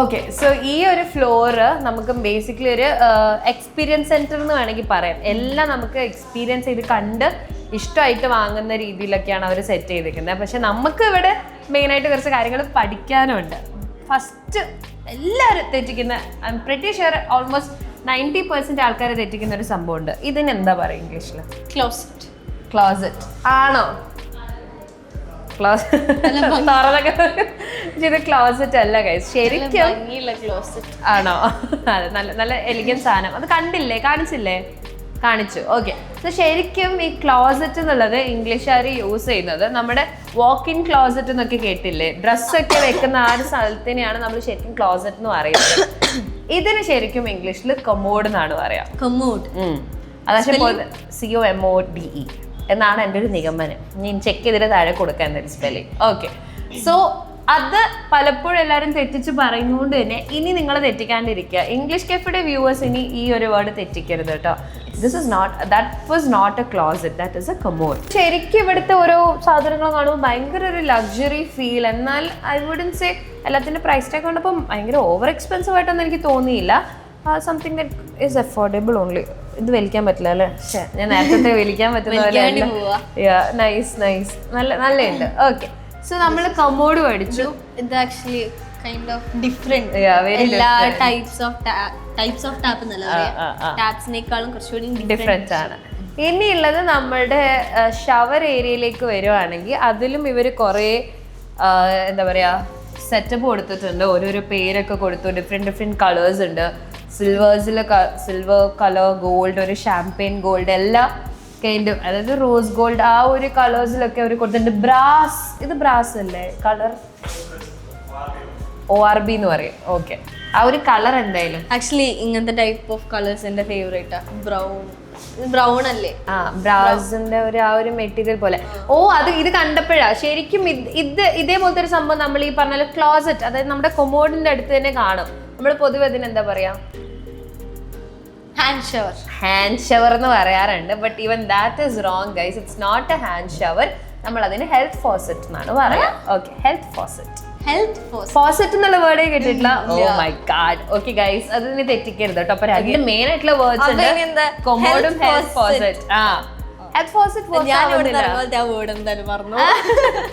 Okay so ഈ ഒരു floor നമുക്ക് ബേസിക്കലി ഒരു എക്സ്പീരിയൻസ് സെന്റർ എന്ന് വേണമെങ്കിൽ പറയാം. എല്ലാം നമുക്ക് എക്സ്പീരിയൻസ് ചെയ്ത് കണ്ട് ഇഷ്ടമായിട്ട് വാങ്ങുന്ന രീതിയിലൊക്കെയാണ് അവർ സെറ്റ് ചെയ്തിരിക്കുന്നത്. പക്ഷെ നമുക്ക് ഇവിടെ മെയിനായിട്ട് കുറച്ച് കാര്യങ്ങൾ പഠിക്കാനുണ്ട്. ഫസ്റ്റ് എല്ലാവരും തെറ്റിക്കുന്ന I am pretty sure almost ninety percent ആൾക്കാർ തെറ്റിക്കുന്ന ഒരു സംഭവമുണ്ട്. ഇതിന് എന്താ പറയുക ഇംഗ്ലീഷിൽ ക്ലോസറ്റ് ക്ലോസറ്റ് ആണോ? ക്ലോസറ്റ് തുറന്നൊക്കെ ഇത് ക്ലോസറ്റ് അല്ല ഗൈസ് ശരിക്കും ആണോ? അതെ നല്ല നല്ല എലിഗൻ സാധനം. അത് കണ്ടില്ലേ? കാണിച്ചില്ലേ? കാണിച്ചു. ഓക്കെ സോ ശരിക്കും ഈ ക്ലോസറ്റ് എന്നുള്ളത് ഇംഗ്ലീഷുകാർ യൂസ് ചെയ്യുന്നത് നമ്മുടെ വാക്ക് ഇൻ ക്ലോസറ്റ് എന്നൊക്കെ കേട്ടില്ലേ? ഡ്രസ്സൊക്കെ വെക്കുന്ന ആ ഒരു സ്ഥലത്തിനെയാണ് നമ്മൾ ശരിക്കും ക്ലോസറ്റ് എന്ന് പറയുന്നത്. ഇതിന് ശരിക്കും ഇംഗ്ലീഷിൽ കൊമോഡ് എന്നാണ് പറയാം. കൊമോഡ് അതായത് C O M O D E എന്നാണ് എന്റെ ഒരു നിഗമനം. ഞാൻ ചെക്ക് ചെയ്തിട്ട് താഴെ കൊടുക്കാൻ സ്പെല്ലിംഗ് ഓക്കെ സോ അത് പലപ്പോഴും എല്ലാവരും തെറ്റിച്ച് പറയുന്നതുകൊണ്ട് തന്നെ ഇനി നിങ്ങൾ തെറ്റിക്കാണ്ടിരിക്കുക. ഇംഗ്ലീഷ് കെഫിയുടെ വ്യൂവേഴ്സ് ഇനി ഈ ഒരു വേർഡ് തെറ്റിക്കരുത് കേട്ടോ. This is not that was not a closet that is a commode ശരിക്കും ഇവിടുത്തെ ഓരോ സാധനങ്ങൾ കാണുമ്പോൾ ഭയങ്കര ഒരു ലക്ഷറി ഫീൽ എന്നാൽ ഐ വുഡൻ സേ എല്ലാത്തിന്റെ പ്രൈസ് ടാഗ് കണ്ടപ്പോൾ ഭയങ്കര ഓവർ എക്സ്പെൻസീവ് ആയിട്ടൊന്നും എനിക്ക് തോന്നിയില്ല. Something that is affordable only ഇത് വലിക്കാൻ പറ്റില്ല അല്ലേ? ഞാൻ നേരത്തെ വലിക്കാൻ പറ്റുന്ന പോലെ നൈസ് നൈസ് നല്ല നല്ലയുണ്ട്. ഓക്കെ സോ നമ്മൾ കമോഡ് പഠിച്ചു. ഇത് ആക്ച്വലി കൈൻഡ് ഓഫ് ഡിഫറെന്റ് എല്ലാ. Types of types of tap എന്നല്ല. ടാപ്സിനേക്കാളും കുറച്ചുകൂടി ഡിഫറെന്റ് ആണ്. ഇനിയുള്ളത് നമ്മളുടെ ഷവർ ഏരിയയിലേക്ക് വരുവാണെങ്കിൽ അതിലും ഇവർ കുറേ എന്താ പറയുക സെറ്റപ്പ് കൊടുത്തിട്ടുണ്ട്. ഓരോരോ പേരൊക്കെ കൊടുത്തു. ഡിഫറെന്റ് ഡിഫറെന്റ് കളേഴ്സ് ഉണ്ട്. സിൽവേഴ്സിൽ സിൽവർ കളർ ഗോൾഡ് ഒരു ഷാംപെയിൻ ഗോൾഡ് എല്ലാം കൈൻഡ് അതായത് റോസ് ഗോൾഡ് ആ ഒരു കളേഴ്സിലൊക്കെ അവർ കൊടുത്തിട്ടുണ്ട്. ബ്രാസ് ഇത് ബ്രാസ് അല്ലേ? കളർ ഒ ആർ ബി എന്ന് പറയും. ഓക്കെ ആ ഒരു കളർ എന്തായാലും? ആക്ച്വലി ഇങ്ങനത്തെ ടൈപ്പ് ഓഫ് കളേഴ്സ് എന്റെ ഫേവറേറ്റാ ബ്രൗൺ ബ്രൗൺ അല്ലേ? ആ ബ്രാസിന്റെ ഒരു ആ ഒരു മെറ്റീരിയൽ പോലെ. ഓ അത് ഇത് കണ്ടപ്പോഴാ. ശരിക്കും ഇത് ഇത് ഇതേപോലത്തെ ഒരു സംഭവം നമ്മൾ ഈ പറഞ്ഞ ക്ലോസറ്റ് അതായത് നമ്മുടെ കൊമോഡിന്റെ അടുത്ത് തന്നെ കാണും. നമ്മൾ പൊതുവെ അതിന് എന്താ പറയാ? ഹാൻഡ് ഷവർ ഹാൻഡ് ഷവർ എന്ന് പറയാറുണ്ട് but even that is wrong guys it's not a hand shower നമ്മൾ അതിന് ഹെൽത്ത് ഫോസറ്റ് എന്നാണ് പറയാ. ഓക്കെ ഹെൽത്ത് ഫോസറ്റ് ഫോസറ്റ് എന്നുള്ള വേർഡേ കേട്ടിട്ടില്ല? Oh my God okay guys അത് നീ തെറ്റിക്കരുത് കേട്ടോ. അപ്പൊ രണ്ട് മെയിൻ ആയിട്ടുള്ള വേർഡ്സ്? ഉണ്ട്. കൊമോഡും ഹെൽത്ത് ഫോസറ്റ് ആ. ഹെൽത്ത് ഫോസറ്റ് പറഞ്ഞു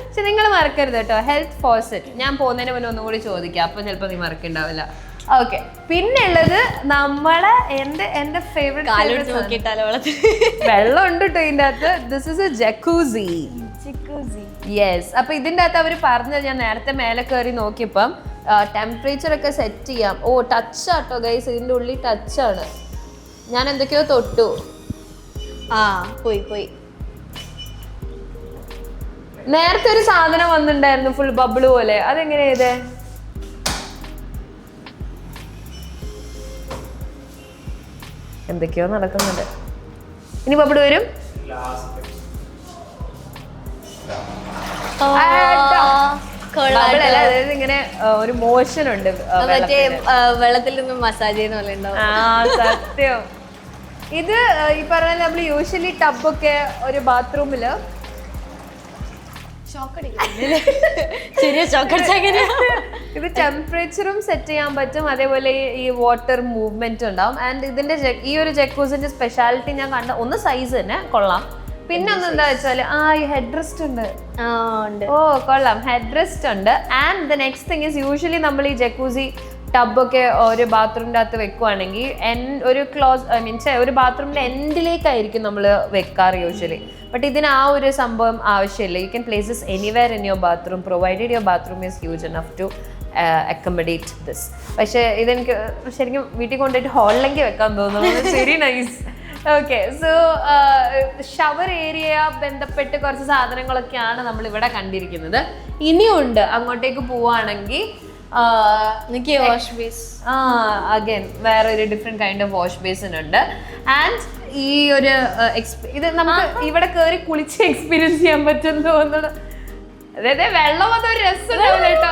പക്ഷെ നിങ്ങൾ മറക്കരുത് കേട്ടോ. ഹെൽത്ത് ഫോസറ്റ് ഞാൻ പോകുന്നതിന് മുന്നേ ഒന്നും കൂടി ചോദിക്കാം. അപ്പൊ ചിലപ്പോൾ നീ മറക്കണ്ടാവില്ല ഓക്കെ പിന്നെ ഉള്ളത് നമ്മളെ എന്റെ എന്റെ ഫേവറേറ്റ് വെള്ളം ഉണ്ട് കേട്ടോ ഇതിന്റെ അകത്ത്. This is a jacuzzi yes അപ്പൊ ഇതിന്റെ അകത്ത് അവർ പറഞ്ഞത് ഞാൻ നേരത്തെ മേലെ കയറി നോക്കിയപ്പം ടെമ്പറേച്ചർ ഒക്കെ സെറ്റ് ചെയ്യാം. ഓ ടച്ച് ആട്ടോ ഗൈസ് ഇതിന്റെ ഉള്ളിൽ ടച്ച് ആണ്. ഞാൻ എന്തൊക്കെയോ തൊട്ടു. ആ പോയി പോയി. നേരത്തെ ഒരു സാധനം വന്നിട്ടുണ്ടായിരുന്നു ഫുൾ ബബിൾ പോലെ. അതെങ്ങനെയാ എന്തൊക്കെയോ നടക്കുന്നുണ്ട്. ഇനി അവിടെ വരും? ഇങ്ങനെ ഒരു മോഷൻ ഉണ്ട് മറ്റേ വെള്ളത്തിൽ നിന്ന് മസാജ് ചെയ്യുന്ന പോലെ ഉണ്ടാവും. സത്യം. ഇത് ഈ പറഞ്ഞ നമ്മൾ യൂഷ്വലി ടബൊക്കെ ഒരു ബാത്റൂമിൽ ഇത് ടെമ്പറേച്ചറും സെറ്റ് ചെയ്യാൻ പറ്റും. അതേപോലെ ഈ- വാട്ടർ മൂവ്മെന്റ് ഉണ്ടാവും. ആൻഡ് ഇതിന്റെ ഈ ഒരു ജക്കൂസിന്റെ സ്പെഷ്യാലിറ്റി ഞാൻ കണ്ട ഒന്ന് സൈസ് തന്നെ കൊള്ളാം. പിന്നെ ഒന്ന് എന്താ വെച്ചാൽ ആ ഈ ഹെഡ് റെസ്റ്റ് ഉണ്ട്. ഓ കൊള്ളാം. ഹെഡ് റെസ്റ്റ് ഉണ്ട്. And the next thing is usually നമ്മൾ ഈ ജക്കൂസി ടബൊക്കെ ഒരു ബാത്റൂമിന്റെ അകത്ത് വെക്കുവാണെങ്കിൽ എൻ ഒരു ക്ലോസ് ഐ മീൻസ് ഒരു ബാത്റൂമിന്റെ എൻഡിലേക്കായിരിക്കും നമ്മൾ വെക്കാറ് യൂഷ്വലി. ബട്ട് ഇതിന് ആ ഒരു സംഭവം ആവശ്യമില്ല. You can places anywhere in your bathroom provided your bathroom is huge enough to accommodate this പക്ഷേ ഇതെനിക്ക് ശരിക്കും വീട്ടിൽ കൊണ്ടുപോയിട്ട് ഹോളിലേക്ക് വെക്കാൻ തോന്നുന്നു. Very nice okay so shower area ബന്ധപ്പെട്ട് കുറച്ച് സാധനങ്ങളൊക്കെയാണ് നമ്മൾ ഇവിടെ കണ്ടിരിക്കുന്നത്. ഇനിയുണ്ട് അങ്ങോട്ടേക്ക് പോവുകയാണെങ്കിൽ എനിക്ക് വാഷ് ബേസ് ആ അഗൈൻ വേറെ ഒരു different kind of wash basin ഉണ്ട് ആൻഡ് ഈ ഒരു ഇത് നമുക്ക് ഇവിടെ കയറി കുളിച്ച് എക്സ്പീരിയൻസ് ചെയ്യാൻ പറ്റും തോന്നുന്നു. അതായത് വെള്ളം അതൊരു രസം ഉണ്ടാവില്ല കേട്ടോ.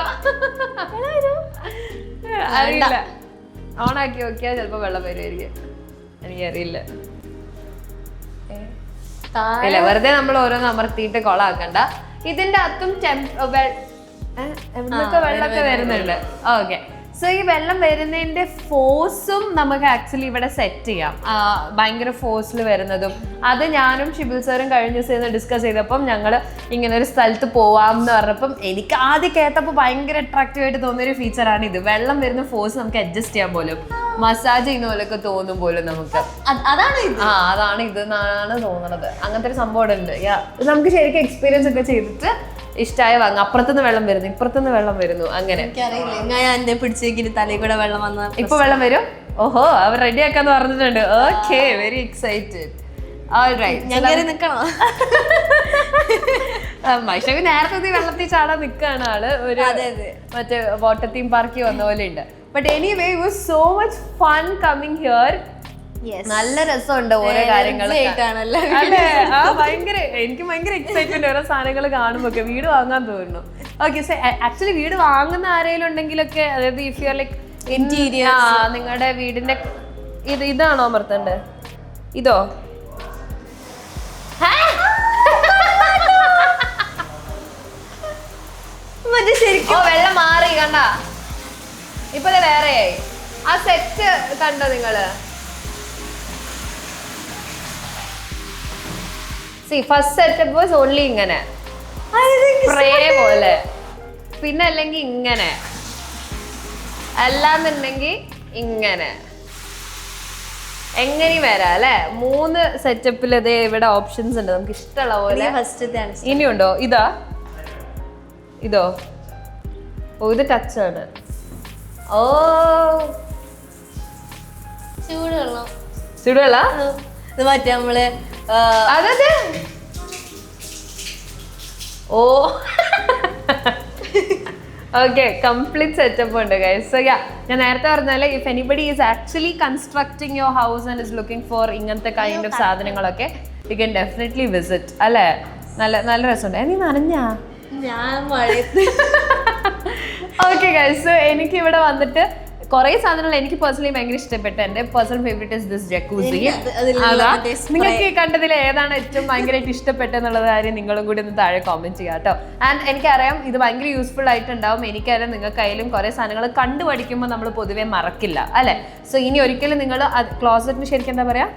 അറിയില്ല. ഓണാക്കി നോക്കിയാൽ ചിലപ്പോ വെള്ളം വരുമായിരിക്കും എനിക്കറിയില്ല. ഇല്ല വെറുതെ നമ്മൾ ഓരോന്ന് അമർത്തിയിട്ട് കൊളാക്കണ്ട. ഇതിന്റെ അത്തും എവിടുന്നൊക്കെ വെള്ളമൊക്കെ വരുന്നുണ്ട്. ഓക്കെ. സോ ഈ വെള്ളം വരുന്നതിന്റെ ഫോഴ്സും നമുക്ക് ആക്ച്വലി ഇവിടെ സെറ്റ് ചെയ്യാം. ഭയങ്കര ഫോഴ്സിൽ വരുന്നതും. അത് ഞാനും ഷിബിൽ സാറും കഴിഞ്ഞ ദിവസം ഡിസ്കസ് ചെയ്തപ്പം ഞങ്ങൾ ഇങ്ങനെ ഒരു സ്ഥലത്ത് പോവാം എന്ന് പറഞ്ഞപ്പം എനിക്ക് ആദ്യം കേട്ടപ്പോൾ ഭയങ്കര അട്രാക്റ്റീവ് ആയിട്ട് തോന്നിയ ഒരു ഫീച്ചറാണ് ഇത്. വെള്ളം വരുന്ന ഫോഴ്സ് നമുക്ക് അഡ്ജസ്റ്റ് ചെയ്യാൻ പോലും. മസാജ് ചെയ്യുന്ന പോലൊക്കെ തോന്നും പോലും നമുക്ക്. അതാണ് ആ അതാണ് ഇത് എന്നാണ് തോന്നുന്നത് അങ്ങനത്തെ ഒരു സംഭവം ഉണ്ട് നമുക്ക് ശരിക്കും എക്സ്പീരിയൻസ് ഒക്കെ ചെയ്തിട്ട് ഇഷ്ടമായ വാങ്ങ. അപ്പുറത്തുനിന്ന് വെള്ളം വരുന്നു ഇപ്പുറത്തുനിന്ന് വെള്ളം വരുന്നു. അങ്ങനെ. എനിക്കറിയില്ല. ഞാൻ എന്റെ പിടിച്ചേക്കിന് തലയിൽ കൂടെ വെള്ളം വന്ന ഇപ്പൊ വെള്ളം വരും? ഓഹോ അവർ റെഡി ആക്കാന്ന് പറഞ്ഞിട്ടുണ്ട്. ഓക്കെ വെരി എക്സൈറ്റഡ് മൈഷവി നേരത്തെ വെള്ളത്തിൽ ചാടാൻ നിൽക്കുകയാണ് ആൾ. ഒരു. മറ്റേ വാട്ടർ തീം പാർക്കിൽ വന്ന പോലെ ഉണ്ട്. But anyway was so much fun coming here നല്ല രസമുണ്ട് ഓരോ കാര്യങ്ങളൊക്കെ. ഭയങ്കര എനിക്ക് ഭയങ്കര എക്സൈറ്റ്മെന്റ് ഓരോ സാധനങ്ങൾ കാണുമ്പോ വീട് വാങ്ങാൻ തോന്നുന്നു. ഓക്കെ സോ ആക്ച്വലി വീട് വാങ്ങുന്ന ആരെങ്കിലും ഉണ്ടെങ്കിലൊക്കെ അതായത് if you are like interior നിങ്ങളുടെ വീടിന്റെ ഇത് ഇതാണോ അമർത്തണ്ടേ ഇതോ? മറ്റേ ശരിക്കും വെള്ളം മാറി കണ്ട. ഇപ്പൊ വേറെയായി. ആ സെറ്റ് കണ്ടോ നിങ്ങൾ? See first setup was only ഇങ്ങനെ. സ്പ്രേ പോലെ. പിന്നെ അല്ലെങ്കിൽ ഇങ്ങനെ. അല്ലാന്നുണ്ടെങ്കിൽ ഇങ്ങനെ. എങ്ങനെ വരാം അല്ലെ? മൂന്ന് സെറ്റപ്പിൽ അതേ ഇവിടെ ഓപ്ഷൻസ് ഉണ്ട്. നമുക്ക് ഇഷ്ടമുള്ള പോലെ. ഇനിയുണ്ടോ? ഇതാ. ഇതോ. ഓ ഇത് ടച്ചാണ് ഓ. ചൂടുവെള്ളം. ചുടുവെള്ള? ഇത് മറ്റേ നമ്മൾ അതെ ഓ ഓക്കെ കംപ്ലീറ്റ് സെറ്റപ്പ് ഉണ്ട് ഗൈസ് സോ യാ ഞാൻ നേരത്തെ പറഞ്ഞാൽ if anybody is actually constructing your house and is looking for ഇങ്ങനത്തെ കൈൻഡ് ഓഫ് സാധനങ്ങളൊക്കെ യു ക്യാൻ ഡെഫിനറ്റ്ലി വിസിറ്റ് അല്ലേ? നല്ല നല്ല രസമുണ്ട്. നീ നനഞ്ഞാ? ഞാൻ ഓക്കെ ഗൈസ് എനിക്ക് ഇവിടെ വന്നിട്ട് കുറേ സാധനങ്ങൾ എനിക്ക് പേഴ്സണലി ഭയങ്കര ഇഷ്ടപ്പെട്ട. എന്റെ personal favourite is this jacuzzi നിങ്ങൾക്ക് കണ്ടതിൽ ഏതാണ് ഏറ്റവും ഭയങ്കരമായിട്ട് ഇഷ്ടപ്പെട്ടെന്നുള്ള കാര്യം നിങ്ങളും കൂടി ഒന്ന് താഴെ കോമെന്റ് ചെയ്യാം കേട്ടോ. ആൻഡ് എനിക്കറിയാം ഇത് ഭയങ്കര യൂസ്ഫുൾ ആയിട്ടുണ്ടാവും. എനിക്കറിയാം നിങ്ങൾക്ക് അതിലും കുറെ സാധനങ്ങൾ കണ്ടു പഠിക്കുമ്പോൾ നമ്മൾ പൊതുവേ മറക്കില്ല അല്ലേ? സോ ഇനി ഒരിക്കലും നിങ്ങൾ ക്ലോസറ്റിന് ശരിക്കും എന്താ പറയാ?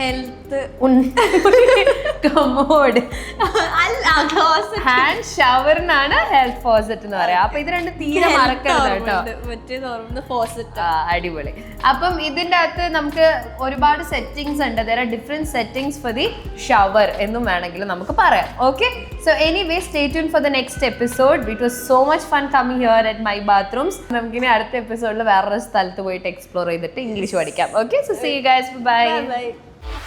ഹെൽത്ത് കമോഡ് ഹാൻഡ് ഷവറിനാണ് ഹെൽത്ത് ഫോസറ്റ് എന്ന് പറയാം. അപ്പൊ ഇത് രണ്ട് തീരെ മറക്കരുത് കേട്ടോ. ഫോസറ്റ് അടിപൊളി. അപ്പം ഇതിന്റെ അകത്ത് നമുക്ക് ഒരുപാട് സെറ്റിംഗ്സ് ഉണ്ട്. There are different settings for the shower എന്നും വേണമെങ്കിൽ നമുക്ക് പറയാം. Okay so anyway stay tune for the next episode it was so much fun coming here at my bathrooms നമുക്കിനി അടുത്ത എപ്പിസോഡിൽ വേറൊരു സ്ഥലത്ത് പോയിട്ട് എക്സ്പ്ലോർ ചെയ്തിട്ട് ഇംഗ്ലീഷ് പഠിക്കാം. Okay so see guys bye bye